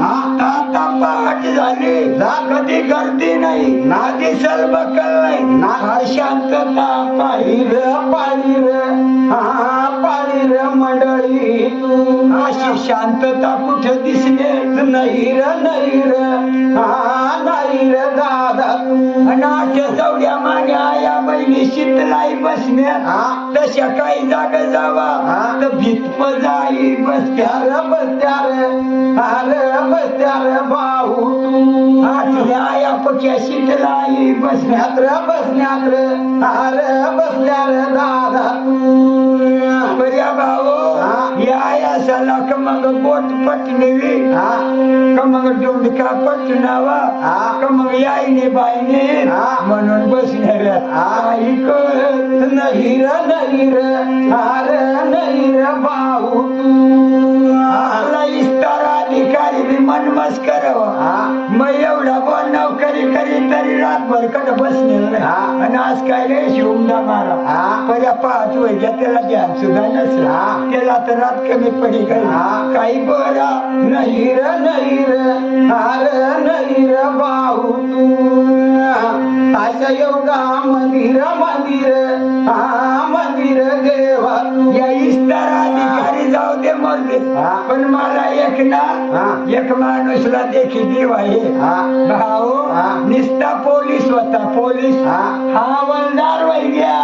आता पहाट झाली कधी गर्दी नाही ना दिसल बकल नाही ना शांतता पाहिर पाहिर हा पाहिर मंडळी अशी शांतता कुठे दिसले नाही र नाही र हा नाही र दादा नाट्य सवड्या मागे या बहिणी शीतलाई बसण्या तशा काही जागा जावा तर भीत जाई बसत्यार बसत्यार अरे आया पक्या शीतलाई बसण्यात र बसण्यात र बसल्यार दादा बऱ्या भाऊ या साला का मग बोट पटणवी. का मग डोंडका पटणावा. का मग याईने बाईने म्हणून बसणार ऐक नाही र नाही र अरे नाही र भाऊ. आपला इस्तार अधिकारी बी मग एवढा नोकरी करी तरी रातभर कड बसणे आणि आज काय रे शिवमदा मारा पाहत वैद्या त्याला ध्यान सुद्धा नसला. त्याला तर रात कमी पडी गई काही बरा नाही र नाही र. अरे नाही र भाऊ तू. असं एवढा मंदिर मंदिर. हा. पण मला एक ना एक माणूसला देखी देव आहे. भाऊ निस्ता पोलीस होता पोलीस. हवालदार वै गया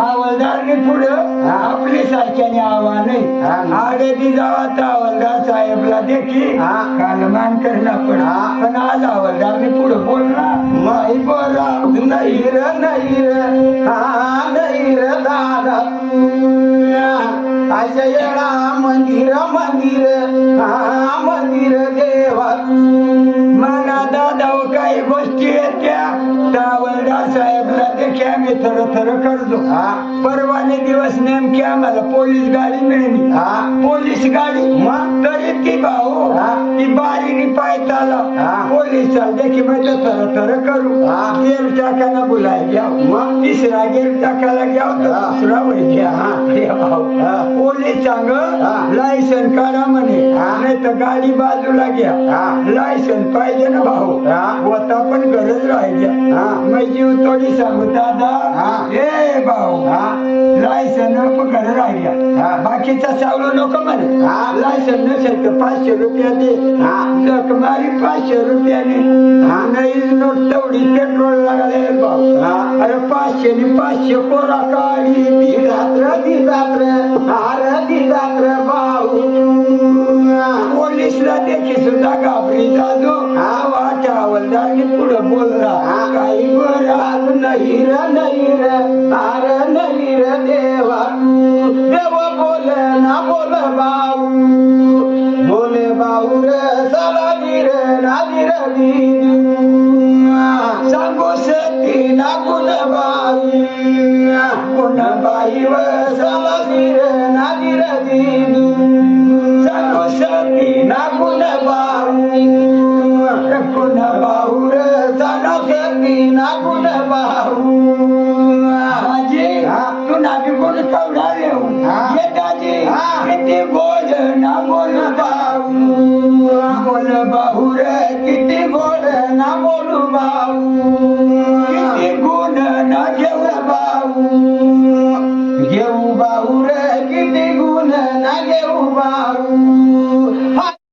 हवालदारने पुढं आपली सारख्याने आवा नाही. आडे जावा तर हवालदार साहेबला देखी. कालमान करणं पण. पण आज हवालदारने पुढं बोलला नाही बोला नाही र नाही र. Pera, pera, Carlos. Ah, परवाने दिवस नेमकी आम्हाला पोलीस गाडी मिळली. पोलीस गाडी? मग? तरी ती भाऊ ती बारीने पायताला पोलीस देखी म्हटलं थर थर करू. गेर टाकायला बोलाय घ्या मग? तिसरा गेर टाकायला घ्या तर दुसरा घ्या. हे? भाऊ. पोलीस सांग लायसन काढा म्हणे. नाही तर गाडी बाजूला घ्या. लायसन पाहिजे ना भाऊ. होता पण गरज राहिल्या मग जीव थोडी सांगू दादा. ए भाऊ. घर राहिल्या बाकीचा चावलो नको म्हणे लायसन नसेल तर पाचशे रुपया दे. जखमारी पाचशे रुपयाने. नाही नोट तेवढी पेट्रोल लागले भाऊ अरे पाचशे नि पाचशे कोरा काढी. ती रात्र ती रात्र. अरे ती रात्र भाऊ. पोलीसला सुद्धा घाबरी जाजो वाट हवलदारनी पुढे बोलला. काही बरा नाही र नाही र. አውረ ሳላዲረ ናዲረዲ ሳንጎሰቲ ናቁነባይ ቁነባይ ወሳላዲረ ጌሩባው ጌሩባው ረግድ ጉነና ጌሩባው